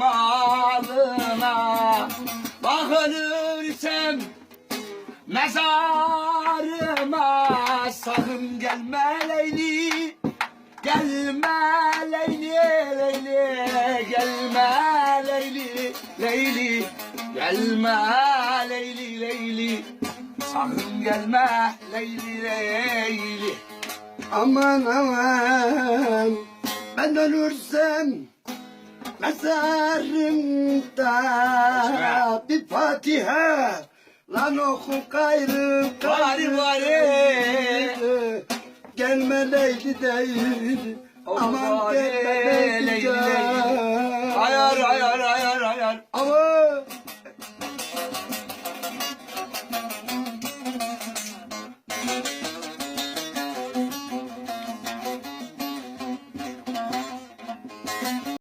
cemalına Bakılırsam mezarıma Sakın gelme Leyli Gelme Leyli Leyli Gelme Leyli Leyli Gelme Leyli Leyli. Sakın gelme Leyli Leyli. Aman aman. Ben ölürsem mezarımda bir Fatiha. Lan oku gayrı Gari gari. gelme Leyli değil aman Aman